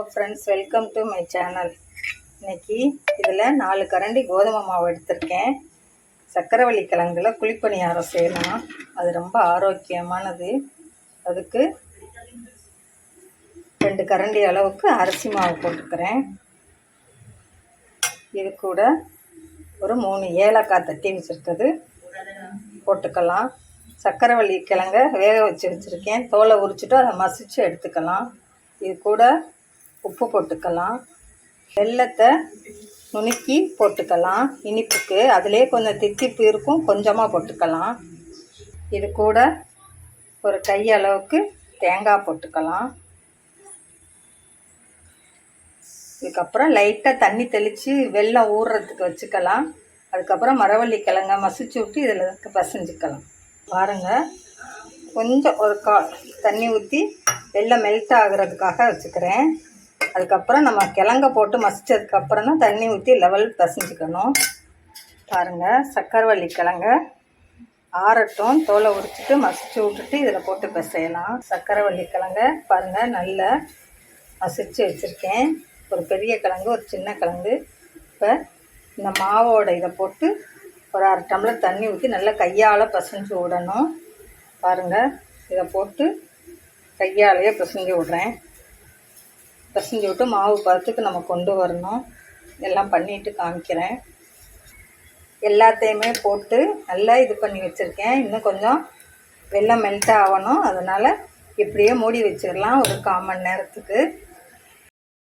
Hello friends welcome to my channel இன்னைக்கு இதில் நாலு கரண்டி கோதுமை மாவு எடுத்திருக்கேன். சக்கரவள்ளி கிழங்குல குழிப்பணியாரம் செய்யலாம் அது ரொம்ப ஆரோக்கியமானது. அதுக்கு ரெண்டு கரண்டி அளவுக்கு அரிசி மாவு போட்டுக்கிறேன். இது கூட ஒரு மூணு ஏலக்காய் தட்டி வச்சுருக்குது போட்டுக்கலாம். சக்கரவள்ளி கிழங்க வேக வச்சு வச்சுருக்கேன். தோலை உரிச்சிட்டு அதை மசிச்சு எடுத்துக்கலாம். இது கூட உப்பு போட்டுக்கலாம். வெல்லத்தை நுணுக்கி போட்டுக்கலாம். இனிப்புக்கு அதிலே கொஞ்சம் தித்திப்பு இருக்கும் கொஞ்சமாக போட்டுக்கலாம். இது கூட ஒரு கை அளவுக்கு தேங்காய் போட்டுக்கலாம். இதுக்கப்புறம் லைட்டாக தண்ணி தெளித்து வெள்ளம் ஊறுறதுக்கு வச்சுக்கலாம். அதுக்கப்புறம் மரவள்ளி கிழங்க மசிச்சு விட்டு இதில் பசைஞ்சுக்கலாம். பாருங்கள் கொஞ்சம் ஒரு கா தண்ணி ஊற்றி வெள்ளம் மெல்ட் ஆகுறதுக்காக வச்சுக்கிறேன். அதுக்கப்புறம் நம்ம கிழங்க போட்டு மசித்ததுக்கப்புறம் தான் தண்ணி ஊற்றி லெவல் பசிஞ்சுக்கணும். பாருங்கள் சக்கரவள்ளி கிழங்க ஆறட்டும் தோலை உரிச்சிட்டு மசிச்சு விட்டுட்டு இதில் போட்டு பிசையலாம். சக்கரவள்ளி கிழங்க பாருங்கள் நல்லா மசிச்சு வச்சுருக்கேன். ஒரு பெரிய கிழங்கு ஒரு சின்ன கிழங்கு. இப்போ இந்த மாவோட இதை போட்டு ஒரு அரை டம்ளர் தண்ணி ஊற்றி நல்லா கையால் பசைஞ்சு விடணும். பாருங்கள் இதை போட்டு கையாலேயே பிசைஞ்சு விட்றேன். பிசைஞ்சு விட்டு மாவு பதத்துக்கு நம்ம கொண்டு வரணும். எல்லாம் பண்ணிட்டு காமிக்கிறேன். எல்லாத்தையுமே போட்டு நல்லா இது பண்ணி வச்சுருக்கேன். இன்னும் கொஞ்சம் வெள்ளம் மெல்ட் ஆகணும். அதனால் இப்படியே மூடி வச்சிடலாம் ஒரு கால் மணி நேரத்துக்கு.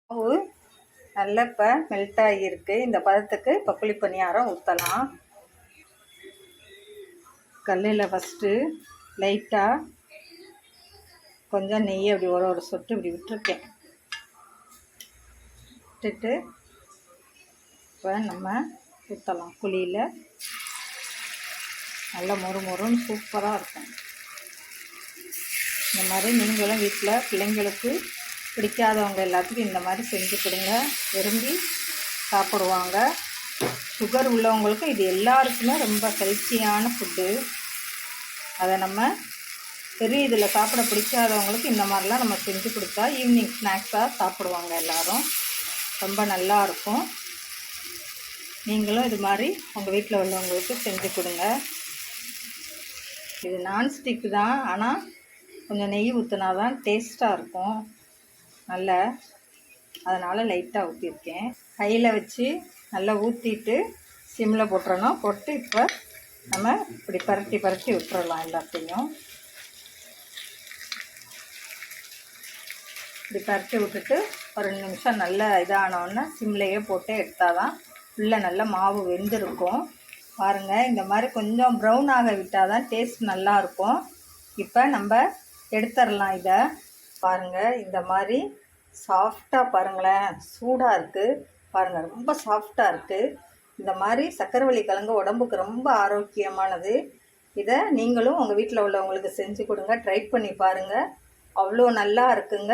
மாவு நல்லா இப்போ மெல்ட் ஆகியிருக்கு. இந்த பதத்துக்கு இப்போ புளி பணியாரம் ஊற்றலாம் கல்லில் ஃபஸ்ட்டு லைட்டாக கொஞ்சம் நெய் அப்படி ஒரு ஒரு சொட்டு இப்படி விட்டுருக்கேன். விட்டுட்டு இப்போ நம்ம ஊற்றலாம் குழியில் நல்லா மொறு மொறுன்னு சூப்பராக இருக்கும். இந்த மாதிரி நீங்களும் வீட்டில் பிள்ளைங்களுக்கு பிடிக்காதவங்க எல்லாத்துக்கும் இந்த மாதிரி செஞ்சு கொடுங்க. விரும்பி சாப்பிடுவாங்க. சுகர் உள்ளவங்களுக்கு இது எல்லாருக்குமே ரொம்ப ஹெல்த்தியான ஃபுட்டு அதை நம்ம பெரிய இதில் சாப்பிட பிடிக்காதவங்களுக்கு இந்த மாதிரிலாம் நம்ம செஞ்சு கொடுத்தா ஈவினிங் ஸ்நாக்ஸாக சாப்பிடுவாங்க எல்லோரும். ரொம்ப நல்லா இருக்கும் நீங்களும் இது மாதிரி உங்கள் வீட்டில் உள்ளவங்களுக்கு செஞ்சு கொடுங்க. இது நான்ஸ்டிக்கு தான் ஆனால் கொஞ்சம் நெய் ஊற்றினா தான் டேஸ்ட்டாக இருக்கும். நல்ல. அதனால் லைட்டாக ஊற்றிருக்கேன் கையில் வச்சு நல்லா ஊற்றிட்டு சிம்மில் போட்டுறணும். போட்டு இப்போ நம்ம இப்படி பரட்டி பரட்டி விட்டுறலாம் எல்லாத்தையும். இப்படி பரட்டி விட்டுட்டு ஒரு ரெண்டு நிமிஷம் நல்லா இதானோடனே சிம்லேயே போட்டு எடுத்தால் தான் உள்ளே நல்லா மாவு வெந்திருக்கும். பாருங்கள் இந்த மாதிரி கொஞ்சம் ப்ரௌன் ஆக விட்டால் தான் டேஸ்ட் நல்லாயிருக்கும். இப்போ நம்ம எடுத்துடலாம் இதை. பாருங்கள் இந்த மாதிரி சாஃப்டாக பாருங்களேன் சூடாக இருக்குது பாருங்கள் ரொம்ப சாஃப்டாக இருக்குது இந்த மாதிரி சக்கரவள்ளி கிழங்கு உடம்புக்கு ரொம்ப ஆரோக்கியமானது. இதை நீங்களும் உங்கள் வீட்டில் உள்ளவங்களுக்கு செஞ்சு கொடுங்க ட்ரை பண்ணி பாருங்கள் அவ்வளோ நல்லா இருக்குங்க.